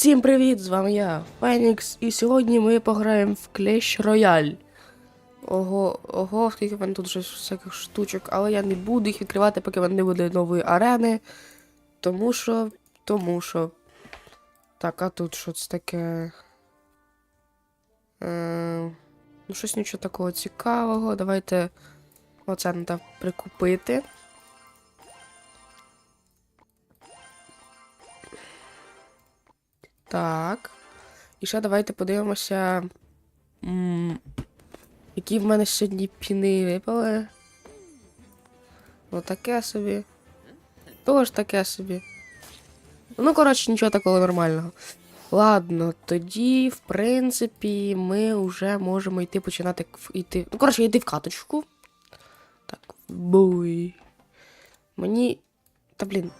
Всім привіт! З вами я, Фенікс, і сьогодні ми пограємо в Clash Royale. Ого, ого, скільки в мене тут вже всяких штучок, але я не буду їх відкривати, поки в мене не буде нової арени. Тому що. Тому що. Так, а тут що це таке? Е, ну, щось нічого такого цікавого. Давайте оце треба прикупити. Так. І ще давайте подивимося. Які в мене сьогодні піни випали. Отаке собі. Тож таке собі. Ну, коротше, нічого такого нормального. Ладно, тоді, в принципі, ми вже можемо йти починати йти. Ну, коротше, йти в каточку. Так, буй. Мені. Та блін.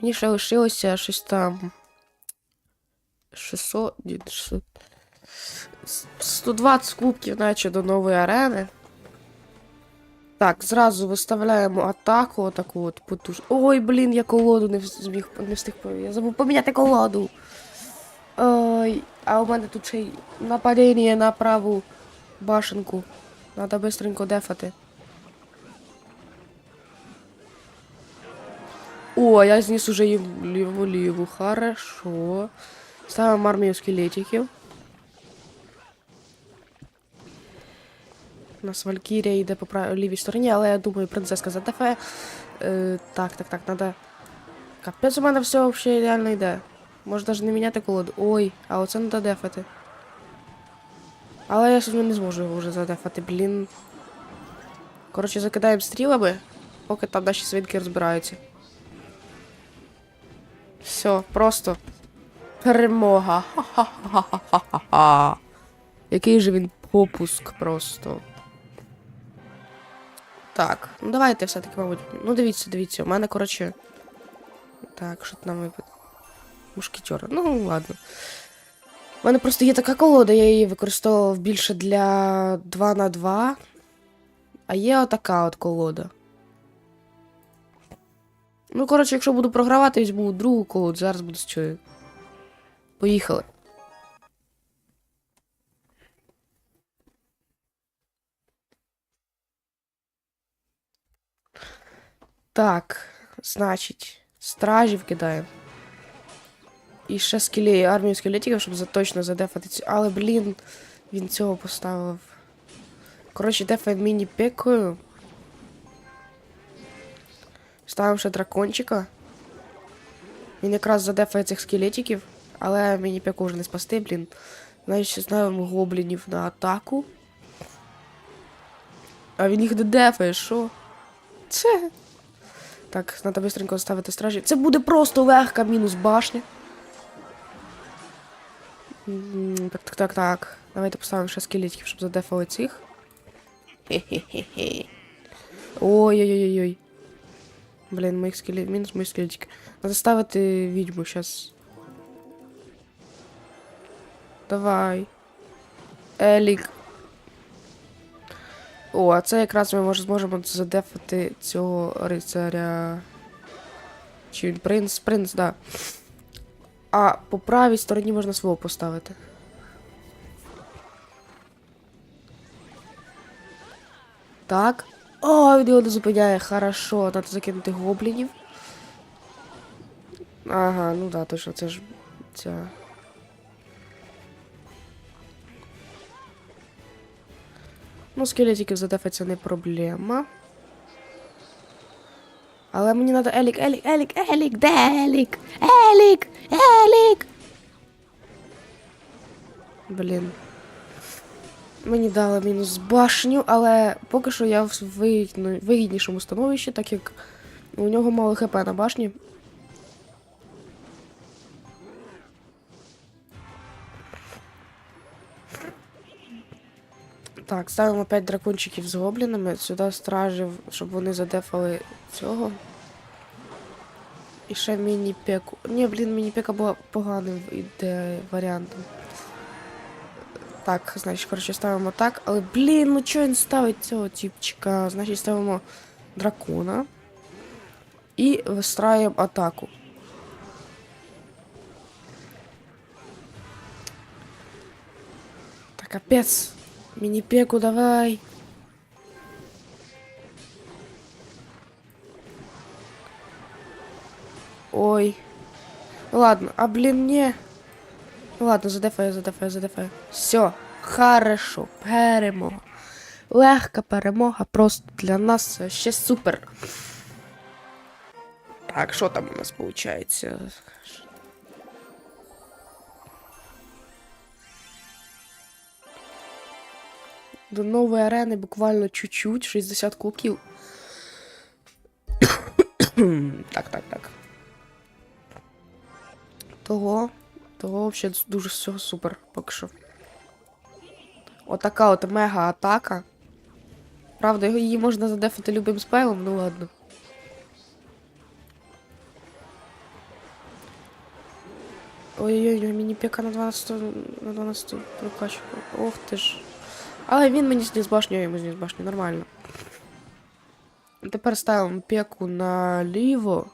Мені ще лишилося щось там. 600, 600, 120 кубків, наче до нової арени. Так, зразу виставляємо атаку, отаку от потужну. Ой, блін, я колоду не зміг, не встиг. Я забув поміняти колоду. Ой, а у мене тут ще й нападіння на праву башенку. Надо быстренько дефати. О, я зніс уже ліву-ліву. Хорошо. Ставимо армію скелетиків. У нас Валькірія йде по прав... лівій стороні, але я думаю, принцеска задефе. Е, так, так, так, надо. Капець у мене все взагалі ідеально йде. Може навіть не міняти колоду. Ой, а оце треба дефати. Але я сьогодні не зможу його вже задефати, блін. Коротше, закидаємо стрілами, поки там наші свинки розбираються. Все, просто. Перемога. Ха-ха-ха-ха-ха-ха. Який же він попуск просто. Так, ну давайте все-таки, мабуть. Ну, дивіться, дивіться, у мене, коротше. Так, що тут нам випад. Мушкетер. Ну, ладно. У мене просто є така колода, я її використовував більше для 2 на 2. А є отака от колода. Ну, коротше, якщо буду програвати, візьму другу колоду, зараз буду з цією. Поїхали. Так, значить, стражів кидаємо. І ще скелі, армію скелетиків, щоб точно задефати цю. Але, блін, він цього поставив. Коротше, дефаємо міні-пекою. Ставимо ще дракончика. Він якраз задефає цих скелетиків, але мені пеку вже не спасти, блін. Значить, ставимо гоблінів на атаку. А він їх не дефає, що? Це. Так, треба быстренько ставити стражі. Це буде просто легка мінус башня. Так, так, так, так. Давайте поставимо ще скелетиків, щоб задефали цих. Хе-хе-хе-хе. Ой-ой-ой-ой. Блін, моїх скелет... мінус мої скелетики. Надо ставити відьму зараз. Давай. Елік. О, а це якраз ми може зможемо задефати цього рицаря. Чи він принц? Принц, да. А по правій стороні можна свого поставити. Так. О, він його не зупиняє. Хорошо, треба закинути гоблінів. Ага, ну да, точно, це ж ця. Ну, скелетиків задефати це не проблема. Але мені треба Елік, Елік, Елік, Елік, де Елік? Елік! Елік! Блін. Мені дали мінус башню, але поки що я в вигіднішому становищі, так як у нього мало хп на башні. Так, ставимо 5 дракончиків з гоблінами, сюди стражів, щоб вони задефали цього. І ще міні-пеку. Ні, блін, міні-пека була поганим іде варіантом. Так, значить, коротше, ставимо так. Але, блін, ну чого він ставить цього типчика? Значить, ставимо дракона. І вистраюємо атаку. Капец. Мини-пеку давай. Ой. Ну Ладно, а блин, не. Ну Ладно, задефаю, задефаю, задефаю. Все, хорошо, перемога. Легка перемога, просто для нас ще супер. Так, що там у нас виходить? До нової арени буквально чуть-чуть, 60 кубків. так, так, так. Того, того взагалі дуже все супер, поки що. Отака от мега атака. Правда, її можна задефати любим спелом, ну ладно. Ой-ой-ой, мені піка на 12 на 12 прокачку. Ох ти ж. Але він мені зніс башню, я йому зніс башню, нормально. Тепер ставимо пеку наліво.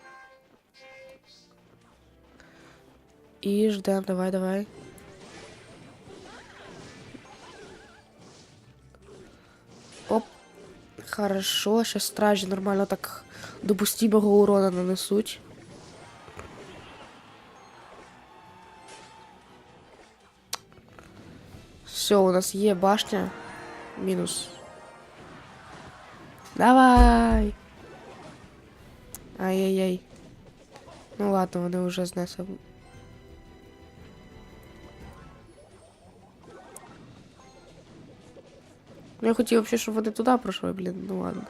І ждемо, давай, давай. Оп. Хорошо, сейчас стражі нормально так допустимого урона нанесуть. Все, у нас є башня. Мінус. Давай. Ай-яй-яй. Ну ладно, вони вже знесли. Ну, я хотів взагалі, щоб вони туди пройшли, блін, ну ладно.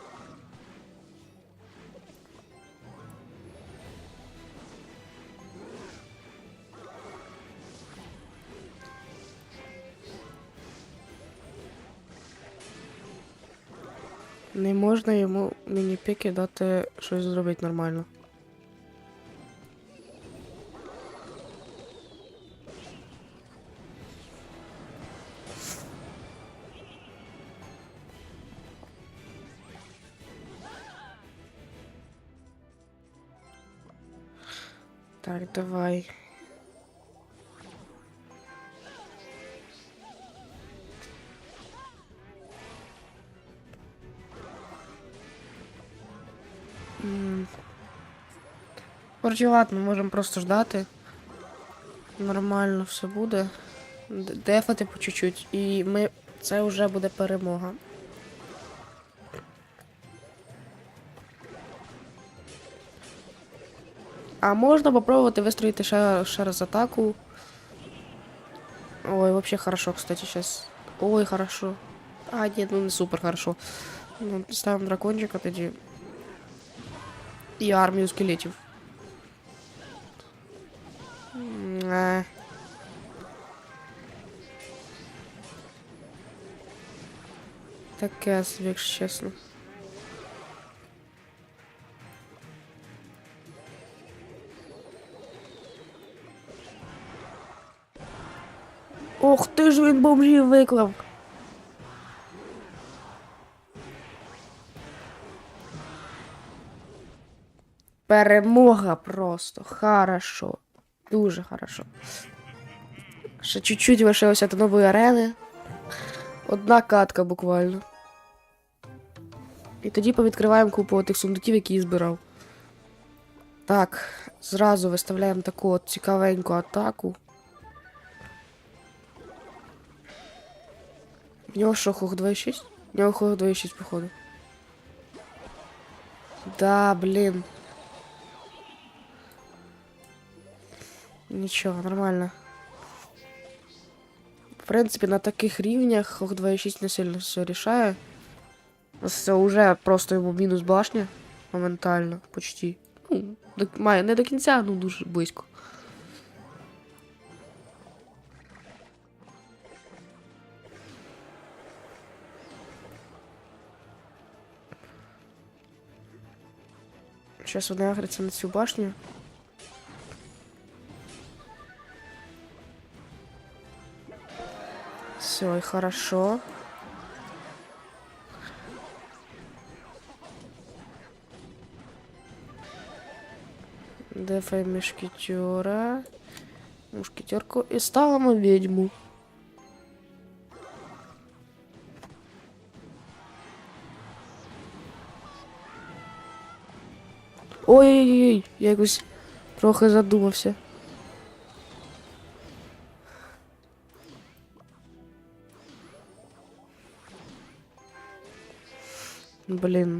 Можна йому міні-піки дати щось зробити нормально. Так, давай. Короче, ладно, можемо просто ждати. Нормально все буде. Дефати по чуть-чуть. І ми. Це вже буде перемога. А можна попробувати вистроїти ще, ще раз атаку. Ой, вообще хорошо, кстати, сейчас. Ой, хорошо. А, нет, ну не супер хорошо. Ну, ставим дракончика тоді. І армію скелетів. Е. Таке собі, якщо чесно. Ох ти ж він бомжів виклав. Перемога просто. Хорошо. Дуже хорошо. Ще чуть-чуть лишилося до нової арени. Одна катка буквально. І тоді повідкриваємо купу тих сундуків, які я збирав. Так, зразу виставляємо таку от цікавеньку атаку. В нього що, хух 2,6? В нього хух 2,6, походу. Да, блин. Нічого, нормально. В принципі, на таких рівнях Хох 2.6 не сильно все рішає. Це вже просто йому мінус башня. Моментально, почти. Ну, до, має не до кінця, ну дуже близько. Сейчас вони агряться на цю башню. Все, и хорошо. Дефай мешкетера, Мушкетерку и стала мы ведьму. Ой-ой-ой, я якось трохи задумався. Блін.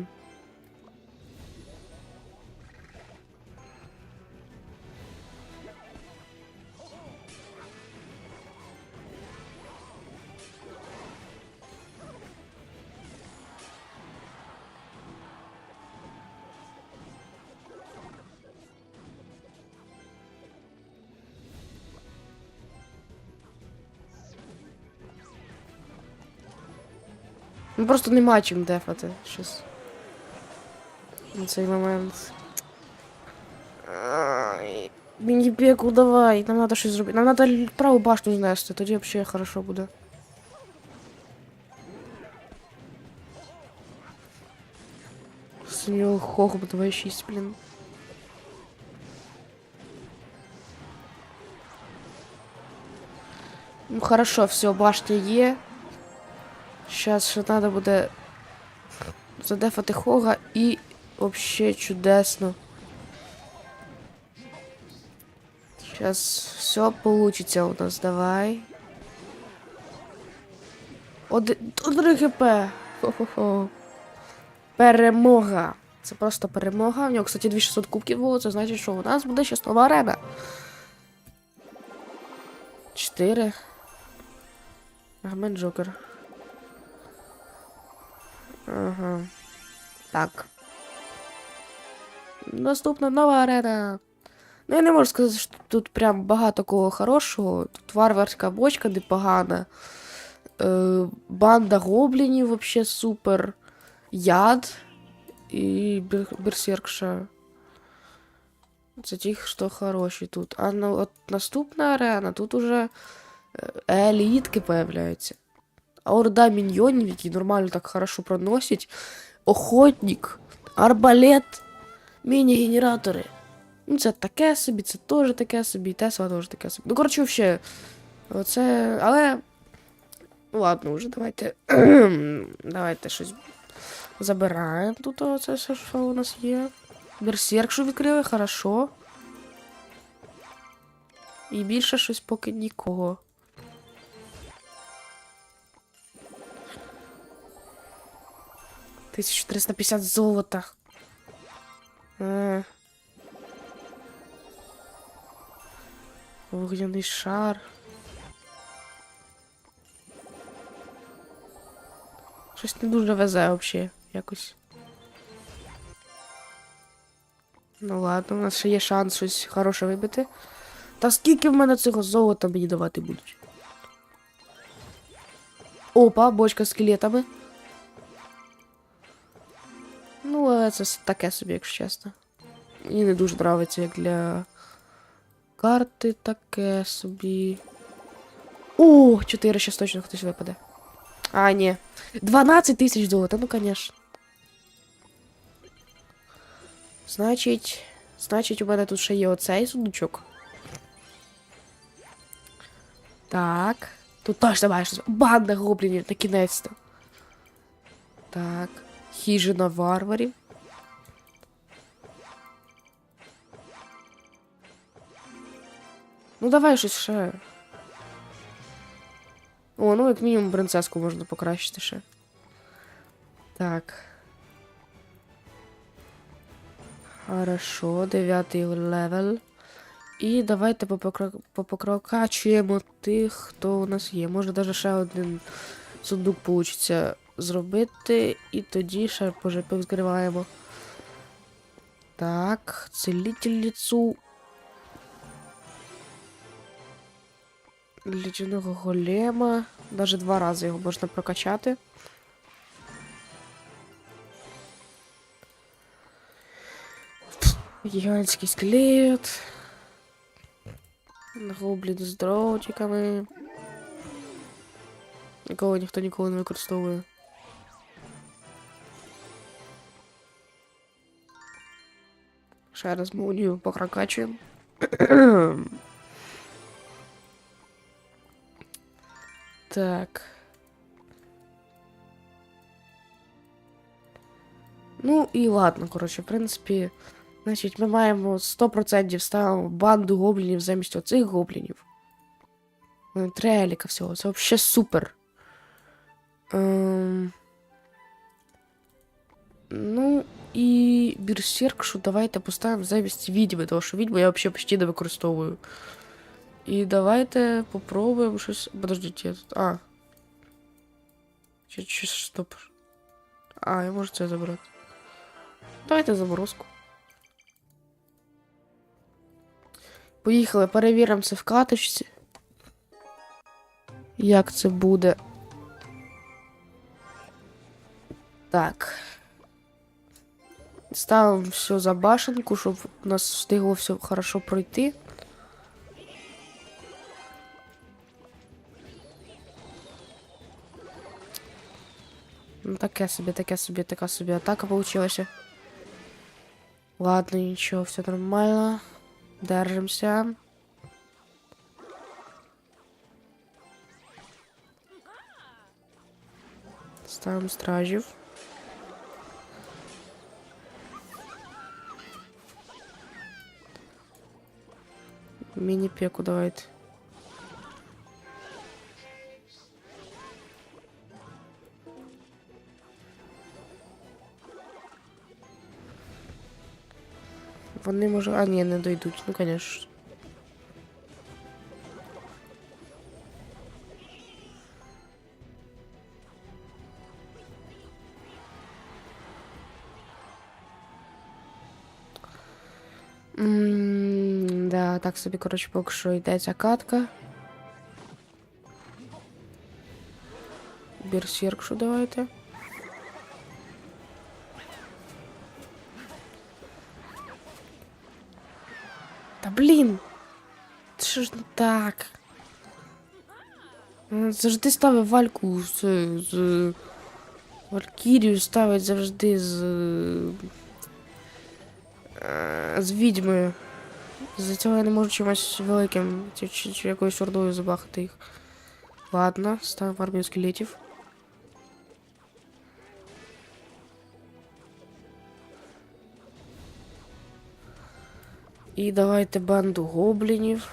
Ну просто нема чим дефати щось. На цей момент. Ай, Мені пеку давай, нам треба щось зробити. Нам треба праву башню знести, тоді взагалі хорошо буде. З нього хохом 2,6, блін. Ну хорошо, все, башня є. Сейчас ще треба буде задефати Хога і вообще чудесно. Сейчас все получится у нас, давай. Один, один ГП. Хо-хо-хо. Перемога. Це просто перемога. У нього, кстати, 2600 кубків було. Це значить, що у нас буде ще нова арена. Чотири. Агмен Джокер. Ага. Так. Наступна нова арена. Ну, я не можу сказати, що тут прям багато кого хорошого. Тут варварська бочка непогана. Е, банда гоблінів вообще супер. Яд і бер- берсеркша. Це ті, що хороші тут. А ну, от наступна арена, тут уже е, елітки появляються. Орда міньйонів, які нормально так хорошо проносять. Охотник, арбалет, міні-генератори. Ну, це таке собі, це теж таке собі, Тесла теж таке собі. Ну, коротше, взагалі, оце. Але. Ладно, вже давайте. давайте щось забираємо тут оце все, що у нас є. Берсерк, що відкрили, хорошо. І більше щось поки нікого. Тисячу триста п'ятдесят золота. Е. Вогняний шар. Щось не дуже везе взагалі якось. Ну ладно, у нас ще є шанс щось хороше вибити. Та скільки в мене цього золота мені давати будуть? Опа, бочка з скелетами. Але це таке собі, якщо чесно. Мені не дуже подобається, як для карти таке собі. О, 4 ще точно хтось випаде. А, ні. 12 тисяч золота, ну, конечно. Значить. Значить, у мене тут ще є оцей сундучок. Так. Тут точно має щось. Банда гоблінів, на кінець-то. Так. Хижина варварів. Ну давай щось ще. О, ну як мінімум принцеску можна покращити ще. Так. Хорошо, дев'ятий левел. І давайте попокра- попокрокачуємо тих, хто у нас є. Може навіть ще один сундук получиться зробити, і тоді ще пожипи відкриваємо. Так, целительницю. Ліченого голема. Навіть два рази його можна прокачати. Гігантський скелет. Гоблін з дротиками. Якого ніхто ніколи не використовує. Ще раз молнію попрокачуємо. Так. Ну і ладно, коротше, в принципі, Значить, ми маємо 100% ставимо банду гоблінів замість оцих гоблінів. Ну, Треліка всього. Це взагалі супер. Ем... Ну, і берсеркшу давайте поставимо замість відьми, тому що відьму я взагалі почти не використовую. І давайте попробуємо щось. Подождіть, я тут. А. Чи, чи стоп. А, я можу це забрати. Давайте заморозку. Поїхали, перевіримо це в каточці. Як це буде. Так. Ставимо все за башенку, щоб у нас встигло все хорошо пройти. таке собі, таке собі, така собі атака получилася. Ладно, нічого, все нормально. Держимося. Ставимо стражів. Міні-пеку давайте. Вони може. А, ні, не дойдуть, ну конечно. М, Да, так собі, коротше, поки що йде ця катка. Берсеркшу давайте. Блін. Що ж так? Завжди ставить вальку з, з Валькірію ставить завжди з. е, з відьмою. За цього я не можу чимось великим чи, чи, чи якоюсь ордою забахати їх. Ладно, ставимо армію скелетів. І давайте банду гоблінів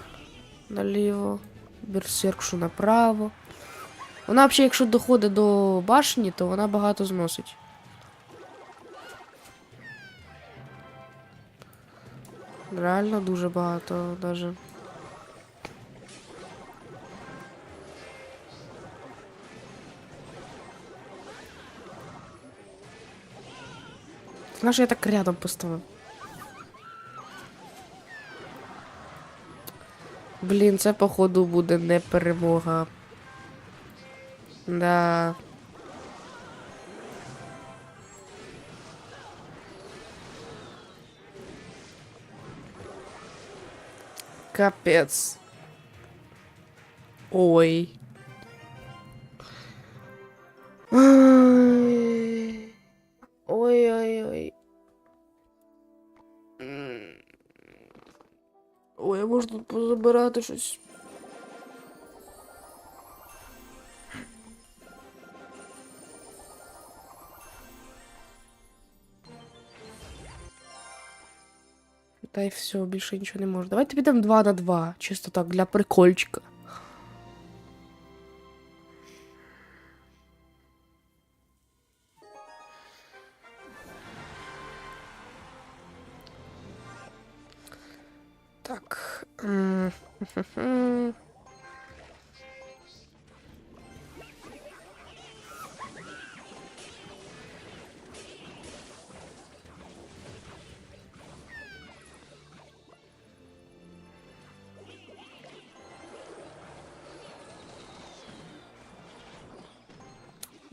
наліво, берсеркшу направо. Вона взагалі, якщо доходить до башні, то вона багато зносить. Реально дуже багато даже. Знаєш, я так рядом поставив. Блін, це походу буде не перемога. Да. Капец. Ой. позабирати щось. Та й все, більше нічого не можу. Давайте підемо 2 на 2, чисто так, для прикольчика.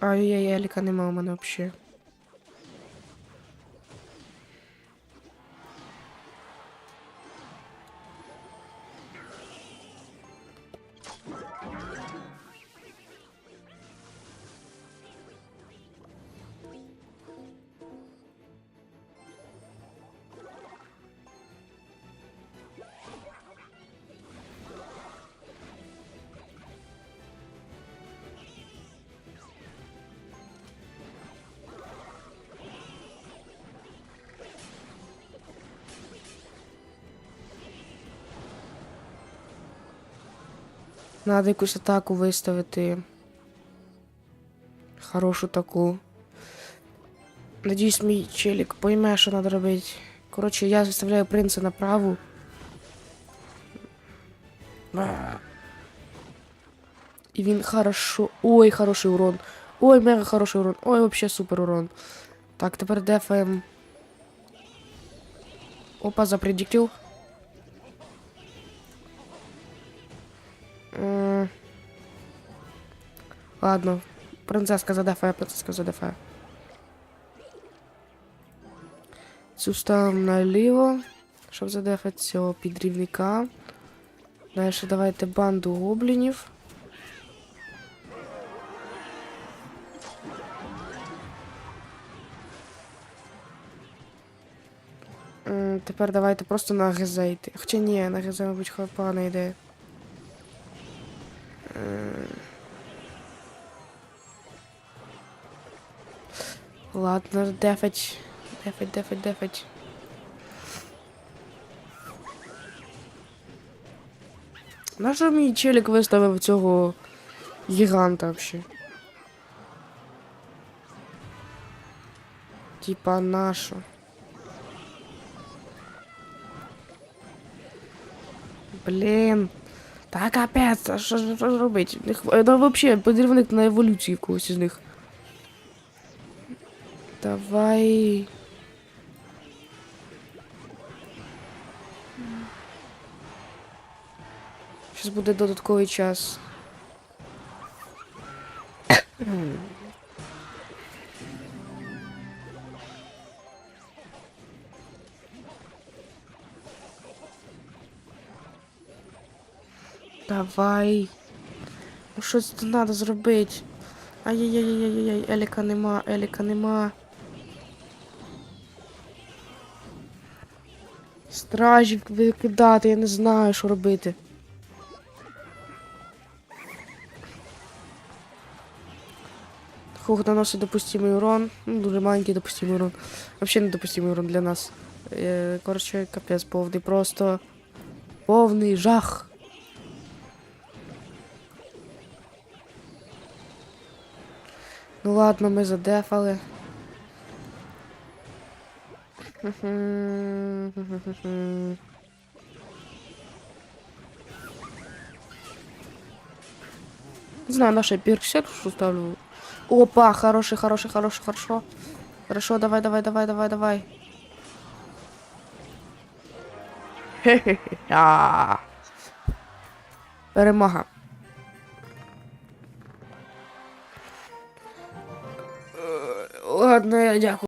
Ай-яй-яй, Аліка нема у мене взагалі. Надо якусь атаку виставити. Хорошу таку. Надіюсь, мій челік пойме, що треба робити. Коротше, я заставляю принца на праву. І він хорошо. Ой, хороший урон. Ой, мега хороший урон. Ой, вообще супер урон. Так, тепер дефаємо. Опа, запредіктив. Ладно. Принцеска задефає, принцеска задефає. Цю ставимо наліво, щоб задефати цього підрівника. Далі давайте банду гоблінів. Тепер давайте просто на ГЗ йти. Хоча ні, на ГЗ, мабуть, хо- погана ідея. Ладно, дефать. Дефать, дефать, дефать. Нащо мій челік виставив цього гіганта взагалі? Типа нащо? Блін. Та капець, а що, ж- робити? Них, е, взагалі, подірвник на еволюцію когось із них. Давай. Зараз буде додатковий час. Давай. Ну щось тут треба зробити. Ай-яй-яй-яй-яй, Еліка нема, Еліка нема. Стражів викидати, я не знаю, що робити. Хух наносить допустимый урон. Ну, дуже маленький допустимый урон. Вообще недопустимый урон для нас. Е, коротше, капець повний. Просто повний жах. Ну ладно, ми задефали. Не знаю, наше перксет, что ставлю. Опа, хороший, хороший, хороший, хорошо. Хорошо, давай, давай, давай, давай, давай. Хе-хе-хе. Перемога. Ладно, я дякую.